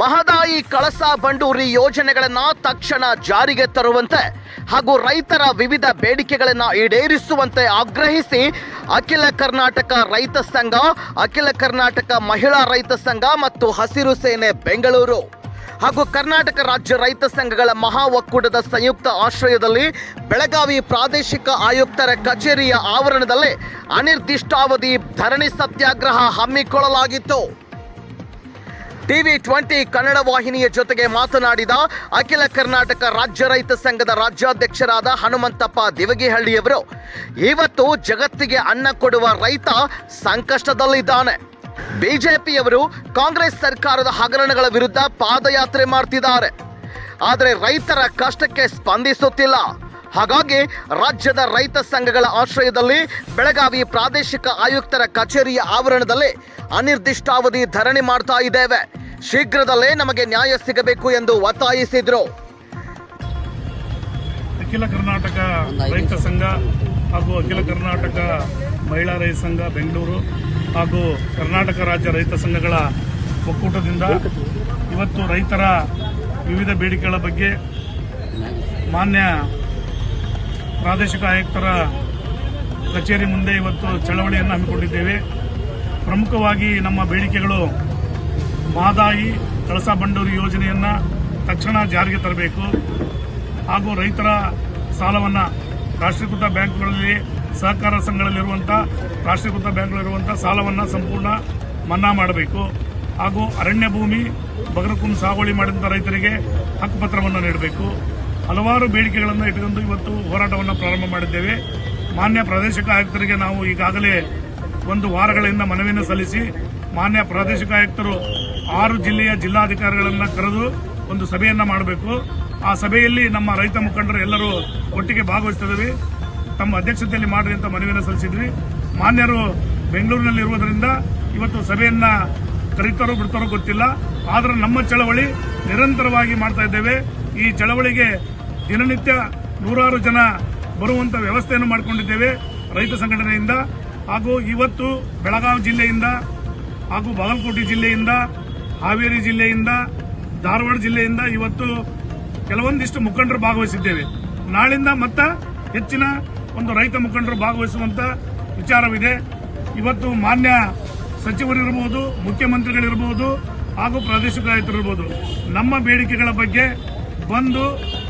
ಮಹದಾಯಿ ಕಳಸಾ ಬಂಡೂರಿ ಯೋಜನೆಗಳನ್ನ ತಕ್ಷಣ ಜಾರಿಗೆ ತರುವಂತೆ ಹಾಗೂ ರೈತರ ವಿವಿಧ ಬೇಡಿಕೆಗಳನ್ನ ಈಡೇರಿಸುವಂತೆ ಆಗ್ರಹಿಸಿ ಅಖಿಲ ಕರ್ನಾಟಕ ರೈತ ಸಂಘ, ಅಖಿಲ ಕರ್ನಾಟಕ ಮಹಿಳಾ ರೈತ ಸಂಘ ಮತ್ತು ಹಸಿರು ಸೇನೆ ಬೆಂಗಳೂರು ಹಾಗೂ ಕರ್ನಾಟಕ ರಾಜ್ಯ ರೈತ ಸಂಘಗಳ ಮಹಾ ಒಕ್ಕೂಟದ ಸಂಯುಕ್ತ ಆಶ್ರಯದಲ್ಲಿ ಬೆಳಗಾವಿ ಪ್ರಾದೇಶಿಕ ಆಯುಕ್ತರ ಕಚೇರಿಯ ಆವರಣದಲ್ಲಿ ಅನಿರ್ದಿಷ್ಟಾವಧಿ ಧರಣಿ ಸತ್ಯಾಗ್ರಹ ಹಮ್ಮಿಕೊಳ್ಳಲಾಗಿತ್ತು. ಟಿವಿ ಟ್ವೆಂಟಿ ಕನ್ನಡ ವಾಹಿನಿಯ ಜೊತೆಗೆ ಮಾತನಾಡಿದ ಅಖಿಲ ಕರ್ನಾಟಕ ರಾಜ್ಯ ರೈತ ಸಂಘದ ರಾಜ್ಯಾಧ್ಯಕ್ಷರಾದ ಹನುಮಂತಪ್ಪ ದಿವಗಿಹಳ್ಳಿಯವರು, ಇವತ್ತು ಜಗತ್ತಿಗೆ ಅನ್ನ ಕೊಡುವ ರೈತ ಸಂಕಷ್ಟದಲ್ಲಿದ್ದಾನೆ. ಬಿಜೆಪಿಯವರು ಕಾಂಗ್ರೆಸ್ ಸರ್ಕಾರದ ಹಗರಣಗಳ ವಿರುದ್ಧ ಪಾದಯಾತ್ರೆ ಮಾಡ್ತಿದ್ದಾರೆ. ಆದರೆ ರೈತರ ಕಷ್ಟಕ್ಕೆ ಸ್ಪಂದಿಸುತ್ತಿಲ್ಲ. ಹಾಗಾಗಿ ರಾಜ್ಯದ ರೈತ ಸಂಘಗಳ ಆಶ್ರಯದಲ್ಲಿ ಬೆಳಗಾವಿ ಪ್ರಾದೇಶಿಕ ಆಯುಕ್ತರ ಕಚೇರಿಯ ಆವರಣದಲ್ಲಿ ಅನಿರ್ದಿಷ್ಟಾವಧಿ ಧರಣಿ ಮಾಡ್ತಾ ಇದ್ದೇವೆ. ಶೀಘ್ರದಲ್ಲೇ ನಮಗೆ ನ್ಯಾಯ ಸಿಗಬೇಕು ಎಂದು ಒತ್ತಾಯಿಸಿದ್ರು. ಅಖಿಲ ಕರ್ನಾಟಕ ರೈತ ಸಂಘ ಹಾಗೂ ಅಖಿಲ ಕರ್ನಾಟಕ ಮಹಿಳಾ ರೈತ ಸಂಘ ಬೆಂಗಳೂರು ಹಾಗೂ ಕರ್ನಾಟಕ ರಾಜ್ಯ ರೈತ ಸಂಘಗಳ ಒಕ್ಕೂಟದಿಂದ ಇವತ್ತು ರೈತರ ವಿವಿಧ ಬೇಡಿಕೆಗಳ ಬಗ್ಗೆ ಮಾನ್ಯ ಪ್ರಾದೇಶಿಕ ಆಯುಕ್ತರ ಕಚೇರಿ ಮುಂದೆ ಇವತ್ತು ಚಳವಳಿಯನ್ನು ಹಮ್ಮಿಕೊಂಡಿದ್ದೇವೆ. ಪ್ರಮುಖವಾಗಿ ನಮ್ಮ ಬೇಡಿಕೆಗಳು ಮಾದಾಯಿ ಕಳಸಾ ಬಂಡೂರಿ ಯೋಜನೆಯನ್ನು ತಕ್ಷಣ ಜಾರಿಗೆ ತರಬೇಕು. ಹಾಗೂ ರೈತರ ಸಾಲವನ್ನು ರಾಷ್ಟ್ರೀಕೃತ ಬ್ಯಾಂಕ್ಗಳಲ್ಲಿ ಸಹಕಾರ ಸಂಘಗಳಲ್ಲಿರುವಂಥ ರಾಷ್ಟ್ರೀಕೃತ ಬ್ಯಾಂಕ್ಗಳಲ್ಲಿರುವಂಥ ಸಾಲವನ್ನು ಸಂಪೂರ್ಣ ಮನ್ನಾ ಮಾಡಬೇಕು. ಹಾಗೂ ಅರಣ್ಯ ಭೂಮಿ ಬಗರಕುಂ ಸಾಗುವಳಿ ಮಾಡಿದಂಥ ರೈತರಿಗೆ ಹಕ್ಕುಪತ್ರವನ್ನು ನೀಡಬೇಕು. ಹಲವಾರು ಬೇಡಿಕೆಗಳನ್ನು ಇಟ್ಟುಕೊಂಡು ಇವತ್ತು ಹೋರಾಟವನ್ನು ಪ್ರಾರಂಭ ಮಾಡಿದ್ದೇವೆ. ಮಾನ್ಯ ಪ್ರಾದೇಶಿಕ ಆಯುಕ್ತರಿಗೆ ನಾವು ಈಗಾಗಲೇ ಒಂದು ವಾರಗಳಿಂದ ಮನವಿಯನ್ನು ಸಲ್ಲಿಸಿ ಮಾನ್ಯ ಪ್ರಾದೇಶಿಕ ಆಯುಕ್ತರು ಆರು ಜಿಲ್ಲೆಯ ಜಿಲ್ಲಾಧಿಕಾರಿಗಳನ್ನು ಕರೆದು ಒಂದು ಸಭೆಯನ್ನ ಮಾಡಬೇಕು. ಆ ಸಭೆಯಲ್ಲಿ ನಮ್ಮ ರೈತ ಮುಖಂಡರು ಎಲ್ಲರೂ ಒಟ್ಟಿಗೆ ಭಾಗವಹಿಸಿದ್ದೀವಿ ತಮ್ಮ ಅಧ್ಯಕ್ಷತೆಯಲ್ಲಿ ಮಾಡಿ ಅಂತ ಮನವಿಯನ್ನು ಸಲ್ಲಿಸಿದ್ವಿ. ಮಾನ್ಯರು ಬೆಂಗಳೂರಿನಲ್ಲಿ ಇರುವುದರಿಂದ ಇವತ್ತು ಸಭೆಯನ್ನ ಕರೀತಾರೋ ಬಿಡ್ತಾರೋ ಗೊತ್ತಿಲ್ಲ. ಆದರೆ ನಮ್ಮ ಚಳವಳಿ ನಿರಂತರವಾಗಿ ಮಾಡ್ತಾ ಇದ್ದೇವೆ. ಈ ಚಳವಳಿಗೆ ದಿನನಿತ್ಯ ನೂರಾರು ಜನ ಬರುವಂತ ವ್ಯವಸ್ಥೆಯನ್ನು ಮಾಡಿಕೊಂಡಿದ್ದೇವೆ ರೈತ ಸಂಘಟನೆಯಿಂದ ಹಾಗೂ ಇವತ್ತು ಬೆಳಗಾವಿ ಜಿಲ್ಲೆಯಿಂದ ಹಾಗೂ ಬಾಗಲಕೋಟೆ ಜಿಲ್ಲೆಯಿಂದ ಹಾವೇರಿ ಜಿಲ್ಲೆಯಿಂದ, ಧಾರವಾಡ ಜಿಲ್ಲೆಯಿಂದ ಇವತ್ತು ಕೆಲವೊಂದಿಷ್ಟು ಮುಖಂಡರು ಭಾಗವಹಿಸಿದ್ದೇವೆ. ನಾಳಿಂದ ಮತ್ತ ಹೆಚ್ಚಿನ ಒಂದು ರೈತ ಮುಖಂಡರು ಭಾಗವಹಿಸುವಂತ ವಿಚಾರವಿದೆ. ಇವತ್ತು ಮಾನ್ಯ ಸಚಿವರಿರಬಹುದು ಮುಖ್ಯಮಂತ್ರಿಗಳಿರಬಹುದು ಹಾಗೂ ಪ್ರಾದೇಶಿಕ ರೈತರಿರಬಹುದು ನಮ್ಮ ಬೇಡಿಕೆಗಳ ಬಗ್ಗೆ ಬಂದು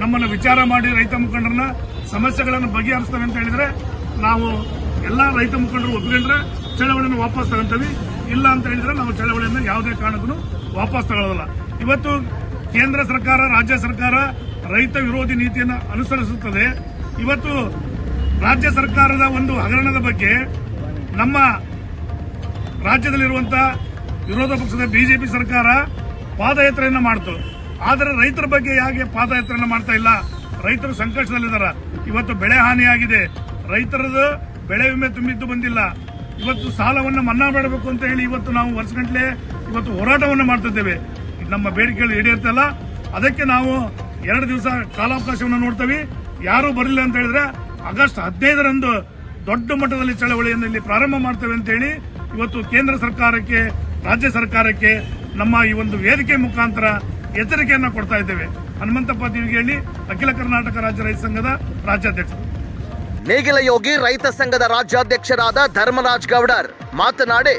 ನಮ್ಮನ್ನು ವಿಚಾರ ಮಾಡಿ ರೈತ ಮುಖಂಡರನ್ನ ಸಮಸ್ಯೆಗಳನ್ನು ಬಗೆಹರಿಸ್ತವೆ ಅಂತ ಹೇಳಿದ್ರೆ ನಾವು ಎಲ್ಲ ರೈತ ಮುಖಂಡರು ಒಪ್ಪಿಕೊಂಡ್ರೆ ಚಳವಳಿಯನ್ನು ವಾಪಸ್ ತಗೊಂತೀವಿ. ಇಲ್ಲ ಅಂತ ಹೇಳಿದ್ರೆ ನಾವು ಚಳವಳಿಯನ್ನು ಯಾವುದೇ ಕಾರಣಕ್ಕೂ ವಾಪಸ್ ತಗೊಳ್ಳೋದಲ್ಲ. ಇವತ್ತು ಕೇಂದ್ರ ಸರ್ಕಾರ, ರಾಜ್ಯ ಸರ್ಕಾರ ರೈತ ವಿರೋಧಿ ನೀತಿಯನ್ನು ಅನುಸರಿಸುತ್ತದೆ. ಇವತ್ತು ರಾಜ್ಯ ಸರ್ಕಾರದ ಒಂದು ಹಗರಣದ ಬಗ್ಗೆ ನಮ್ಮ ರಾಜ್ಯದಲ್ಲಿರುವಂತಹ ವಿರೋಧ ಪಕ್ಷದ ಬಿಜೆಪಿ ಸರ್ಕಾರ ಪಾದಯಾತ್ರೆಯನ್ನು ಮಾಡ್ತು. ಆದರೆ ರೈತರ ಬಗ್ಗೆ ಯಾಕೆ ಪಾದಯಾತ್ರೆಯನ್ನು ಮಾಡ್ತಾ ಇಲ್ಲ? ರೈತರು ಸಂಕಷ್ಟದಲ್ಲಿದ್ದಾರೆ. ಇವತ್ತು ಬೆಳೆ ಹಾನಿಯಾಗಿದೆ. ರೈತರದು ಬೆಳೆ ವಿಮೆ ತುಂಬಿದ್ದು ಬಂದಿಲ್ಲ. ಇವತ್ತು ಸಾಲವನ್ನು ಮನ್ನಾ ಮಾಡಬೇಕು ಅಂತ ಹೇಳಿ ಇವತ್ತು ನಾವು ವರ್ಷಗಂಟ್ಲೆ ಇವತ್ತು ಹೋರಾಟವನ್ನು ಮಾಡ್ತಿದ್ದೇವೆ. ನಮ್ಮ ಬೇಡಿಕೆಗಳು ಈಡೇರ್ತಲ್ಲ. ಅದಕ್ಕೆ ನಾವು ಎರಡು ದಿವಸ ಕಾಲಾವಕಾಶವನ್ನು ನೋಡ್ತೇವೆ. ಯಾರು ಬರಲಿಲ್ಲ ಅಂತ ಹೇಳಿದ್ರೆ ಆಗಸ್ಟ್ ಹದಿನೈದರಂದು ದೊಡ್ಡ ಮಟ್ಟದಲ್ಲಿ ಚಳವಳಿಯನ್ನು ಇಲ್ಲಿ ಪ್ರಾರಂಭ ಮಾಡ್ತೇವೆ ಅಂತ ಹೇಳಿ ಇವತ್ತು ಕೇಂದ್ರ ಸರ್ಕಾರಕ್ಕೆ, ರಾಜ್ಯ ಸರ್ಕಾರಕ್ಕೆ ನಮ್ಮ ಈ ಒಂದು ವೇದಿಕೆ ಮುಖಾಂತರ ಎಚ್ಚರಿಕೆಯನ್ನು ಕೊಡ್ತಾ ಇದ್ದೇವೆ. ಹನುಮಂತಪ್ಪ ಹೇಳಿ ಅಖಿಲ ಕರ್ನಾಟಕ ರಾಜ್ಯ ರೈತ ಸಂಘದ ರಾಜ್ಯಾಧ್ಯಕ್ಷರು. ನೇಗಿಲ ಯೋಗಿ ರೈತ ಸಂಘದ ರಾಜ್ಯಾಧ್ಯಕ್ಷರಾದ ಧರ್ಮರಾಜ್ ಗೌಡರ್. ಮಾತನಾಡಿ,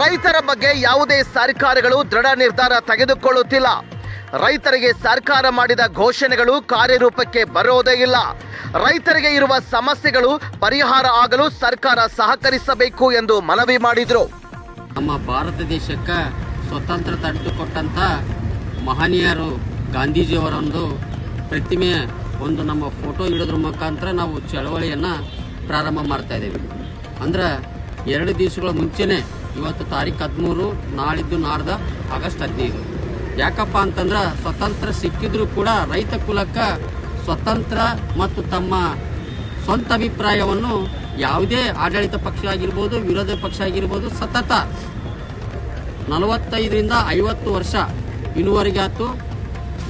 ರೈತರ ಬಗ್ಗೆ ಯಾವುದೇ ಸರ್ಕಾರಗಳು ದೃಢ ನಿರ್ಧಾರ ತೆಗೆದುಕೊಳ್ಳುತ್ತಿಲ್ಲ. ರೈತರಿಗೆ ಸರ್ಕಾರ ಮಾಡಿದ ಘೋಷಣೆಗಳು ಕಾರ್ಯರೂಪಕ್ಕೆ ಬರೋದೇ ಇಲ್ಲ. ರೈತರಿಗೆ ಇರುವ ಸಮಸ್ಯೆಗಳು ಪರಿಹಾರ ಆಗಲು ಸರ್ಕಾರ ಸಹಕರಿಸಬೇಕು ಎಂದು ಮನವಿ ಮಾಡಿದರು. ನಮ್ಮ ಭಾರತ ದೇಶಕ್ಕೆ ಸ್ವತಂತ್ರ ತಂದುಕೊಟ್ಟಂಥ ಮಹನೀಯರು ಗಾಂಧೀಜಿಯವರೊಂದು ಪ್ರತಿಮೆ ಒಂದು ನಮ್ಮ ಫೋಟೋ ಹಿಡಿದ್ರ ಮುಖಾಂತರ ನಾವು ಚಳವಳಿಯನ್ನು ಪ್ರಾರಂಭ ಮಾಡ್ತಾ ಇದ್ದೀವಿ. ಅಂದ್ರೆ ಎರಡು ದಿವಸಗಳ ಮುಂಚೆನೇ ಇವತ್ತು ತಾರೀಕು ಹದಿಮೂರು, ನಾಳಿದ್ದು ನಾಡ್ದ ಆಗಸ್ಟ್ ಹದಿನೈದು. ಯಾಕಪ್ಪ ಅಂತಂದ್ರೆ ಸ್ವತಂತ್ರ ಸಿಕ್ಕಿದ್ರೂ ಕೂಡ ರೈತ ಕುಲಕ್ಕೆ ಸ್ವತಂತ್ರ ಮತ್ತು ತಮ್ಮ ಸ್ವಂತ ಅಭಿಪ್ರಾಯವನ್ನು ಯಾವುದೇ ಆಡಳಿತ ಪಕ್ಷ ಆಗಿರ್ಬೋದು, ವಿರೋಧ ಪಕ್ಷ ಆಗಿರ್ಬೋದು, ಸತತ ನಲವತ್ತೈದರಿಂದ ಐವತ್ತು ವರ್ಷ ಇನ್ನುವರೆಗೆ ಆಯ್ತು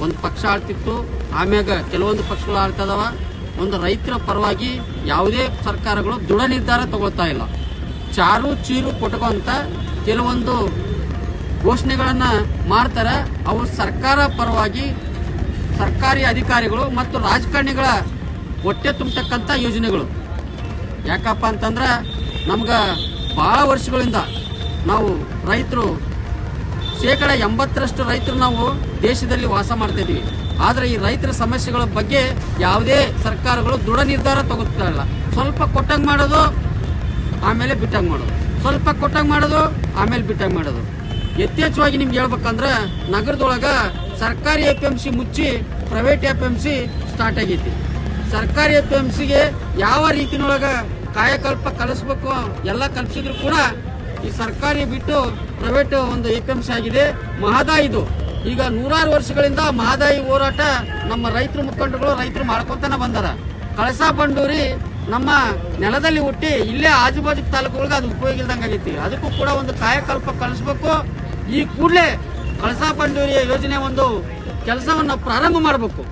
ಒಂದು ಪಕ್ಷ ಆಳ್ತಿತ್ತು ಆಮ್ಯಾಗ ಕೆಲವೊಂದು ಪಕ್ಷಗಳು ಆಡ್ತದವ. ಒಂದು ರೈತರ ಪರವಾಗಿ ಯಾವುದೇ ಸರ್ಕಾರಗಳು ದೃಢ ನಿರ್ಧಾರ ತಗೊಳ್ತಾ ಇಲ್ಲ. ಚಾರು, ಚೀರು ಕೊಟ್ಕೊಂತ ಕೆಲವೊಂದು ಘೋಷಣೆಗಳನ್ನ ಮಾಡ್ತಾರೆ. ಅವು ಸರ್ಕಾರ ಪರವಾಗಿ ಸರ್ಕಾರಿ ಅಧಿಕಾರಿಗಳು ಮತ್ತು ರಾಜಕಾರಣಿಗಳ ಹೊಟ್ಟೆ ತುಂಬತಕ್ಕಂಥ ಯೋಜನೆಗಳು. ಯಾಕಪ್ಪ ಅಂತಂದ್ರೆ ನಮ್ಗೆ ಬಹಳ ವರ್ಷಗಳಿಂದ ನಾವು ರೈತರು ಶೇಕಡ ಎಂಬತ್ತರಷ್ಟು ರೈತರು ನಾವು ದೇಶದಲ್ಲಿ ವಾಸ ಮಾಡ್ತಾ ಆದ್ರೆ ಆದರೆ ಈ ರೈತರ ಸಮಸ್ಯೆಗಳ ಬಗ್ಗೆ ಯಾವುದೇ ಸರ್ಕಾರಗಳು ದೃಢ ನಿರ್ಧಾರ ತಗೋತಾ ಇಲ್ಲ. ಸ್ವಲ್ಪ ಕೊಟ್ಟಂಗೆ ಮಾಡೋದು, ಆಮೇಲೆ ಬಿಟ್ಟಂಗೆ ಮಾಡೋದು. ಸ್ವಲ್ಪ ಕೊಟ್ಟಂಗೆ ಮಾಡೋದು, ಆಮೇಲೆ ಬಿಟ್ಟಂಗೆ ಮಾಡೋದು. ಯಥೇಚ್ಛವಾಗಿ ನಿಮ್ಗೆ ಹೇಳ್ಬೇಕಂದ್ರೆ ನಗರದೊಳಗೆ ಸರ್ಕಾರಿ ಎ ಎಂ ಸಿ ಮುಚ್ಚಿ private F M C start ಆಗೈತಿ. ಸರ್ಕಾರಿ ಎ ಪಿ ಸಿಗೆ ಯಾವ ರೀತಿನೊಳಗೆ ಕಾಯಕಲ್ಪ ಕಲಿಸ್ಬೇಕು, ಎಲ್ಲ ಕಲಿಸಿದ್ರು ಕೂಡ ಈ ಸರ್ಕಾರಿ ಬಿಟ್ಟು ಪ್ರೈವೇಟ್ ಒಂದು ಸಿ ಆಗಿದೆ. ಮಹದಾಯಿ ಇದು. ಈಗ ನೂರಾರು ವರ್ಷಗಳಿಂದ ಮಹದಾಯಿ ಹೋರಾಟ ನಮ್ಮ ರೈತರು ಮುಖಂಡರುಗಳು, ರೈತರು ಮಾಡ್ಕೊತಾನೆ ಬಂದಾರ. ಕಳಸಾ ಬಂಡೂರಿ ನಮ್ಮ ನೆಲದಲ್ಲಿ ಹುಟ್ಟಿ ಇಲ್ಲೇ ಆಜುಬಾಜು ತಾಲೂಕುಗಳಿಗೆ ಅದು ಉಪಯೋಗ ಇಲ್ದಂಗೆ ಆಗೈತಿ. ಅದಕ್ಕೂ ಕೂಡ ಒಂದು ಕಾಯಕಲ್ಪ ಕಳಿಸ್ಬೇಕು. ಈ ಕೂಡಲೇ ಕಳಸಾ ಬಂಡೂರಿಯ ಯೋಜನೆ ಒಂದು ಕೆಲಸವನ್ನು ಪ್ರಾರಂಭ ಮಾಡಬೇಕು.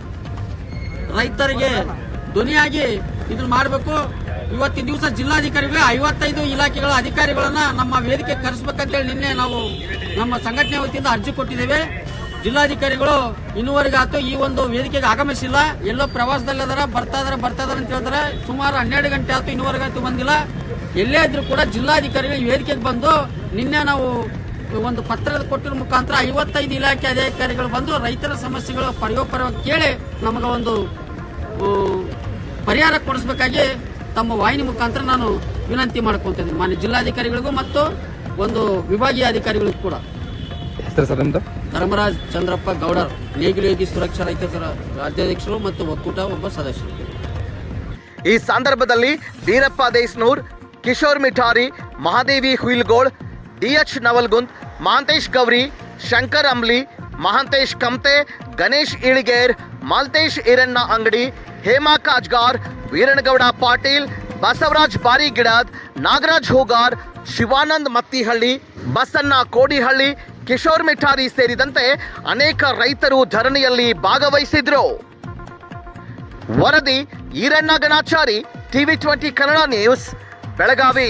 ರೈತರಿಗೆ ಧ್ವನಿಯಾಗಿ ಇದನ್ನು ಮಾಡಬೇಕು. ಇವತ್ತಿನ ದಿವಸ ಜಿಲ್ಲಾಧಿಕಾರಿಗಳು ಐವತ್ತೈದು ಇಲಾಖೆಗಳ ಅಧಿಕಾರಿಗಳನ್ನ ನಮ್ಮ ವೇದಿಕೆ ಕರೆಸ್ಬೇಕಂತೇಳಿ ನಿನ್ನೆ ನಾವು ನಮ್ಮ ಸಂಘಟನೆ ವತಿಯಿಂದ ಅರ್ಜಿ ಕೊಟ್ಟಿದ್ದೇವೆ. ಜಿಲ್ಲಾಧಿಕಾರಿಗಳು ಇನ್ನುವರೆಗೂ ಆಯ್ತು ಈ ಒಂದು ವೇದಿಕೆಗೆ ಆಗಮಿಸಿಲ್ಲ. ಎಲ್ಲೋ ಪ್ರವಾಸದಲ್ಲಿದಾರ ಬರ್ತಾ ಇದಾರೆ ಬರ್ತಾ ಇದಾರೆ ಅಂತ ಹೇಳ್ತಾರೆ. ಸುಮಾರು ಹನ್ನೆರಡು ಗಂಟೆ ಆಯ್ತು ಇನ್ನುವರೆಗೂ ಆಯ್ತು ಬಂದಿಲ್ಲ. ಎಲ್ಲೇ ಇದ್ರೂ ಕೂಡ ಜಿಲ್ಲಾಧಿಕಾರಿಗಳು ಈ ವೇದಿಕೆಗೆ ಬಂದು ನಿನ್ನೆ ನಾವು ಒಂದು ಪತ್ರದ ಕೊಟ್ಟಿರೋ ಮುಖಾಂತರ ಐವತ್ತೈದು ಇಲಾಖೆ ಅಧಿಕಾರಿಗಳು ಬಂದು ರೈತರ ಸಮಸ್ಯೆಗಳು ಪರ್ಯೋಪರವಾಗಿ ಕೇಳಿ ನಮಗೆ ಒಂದು ಪರಿಹಾರ ಕೊಡಿಸ್ಬೇಕಾಗಿ ತಮ್ಮ ವಾಹಿನಿ ಮುಖಾಂತರ ನಾನು ವಿನಂತಿ ಮಾಡ್ಕೊತಿದ್ದೀನಿ ಮಾನ್ಯ ಜಿಲ್ಲಾಧಿಕಾರಿಗಳಿಗೂ ಮತ್ತು ಒಂದು ವಿಭಾಗೀಯ ಅಧಿಕಾರಿಗಳಿಗೂ ಕೂಡ. ಹೆಸರು ಸರ್ ನಿಮ್ದು? ಧರ್ಮರಾಜ್ ಚಂದ್ರಪ್ಪ ಗೌಡರ್ ನೇಗಿಲುಯೋಗಿ ಸುರಕ್ಷಾ ರೈತರ ರಾಜ್ಯಾಧ್ಯಕ್ಷರು ಮತ್ತು ಒಕ್ಕೂಟ ಒಬ್ಬ ಸದಸ್ಯರು. ಈ ಸಂದರ್ಭದಲ್ಲಿ ಬೀರಪ್ಪ ದೇಸ್ನೂರ್ ಕಿಶೋರ್ ಮಿಠಾರಿ ಮಹಾದೇವಿ ಹುಯಿಲ್ಗೋಳ್ ಡಿಎಚ್ ನವಲ್ಗುಂದ್ ಮಹಾಂತೇಶ್ ಗೌರಿ ಶಂಕರ್ ಅಂಬ್ಲಿ ಮಹಾಂತೇಶ್ ಕಮ್ತೆ ಗಣೇಶ್ ಇಳಿಗೇರ್ ಮಾಲ್ತೇಶ್ ಈರಣ್ಣ ಅಂಗಡಿ, ಹೇಮಾ ಕಾಜ್ಗಾರ್ ವೀರಣಗೌಡ ಪಾಟೀಲ್, ಬಸವರಾಜ್ ಬಾರಿಗಿಡದ್, ನಾಗರಾಜ್ ಹೂಗಾರ್, ಶಿವಾನಂದ್ ಮತ್ತಿಹಳ್ಳಿ, ಬಸಣ್ಣ ಕೋಡಿಹಳ್ಳಿ, ಕಿಶೋರ್ ಮಿಠಾರಿ ಸೇರಿದಂತೆ ಅನೇಕ ರೈತರು ಧರಣಿಯಲ್ಲಿ ಭಾಗವಹಿಸಿದ್ರು. ವರದಿ Iranna Ganachari, TV twenty Kannada news, Belagavi.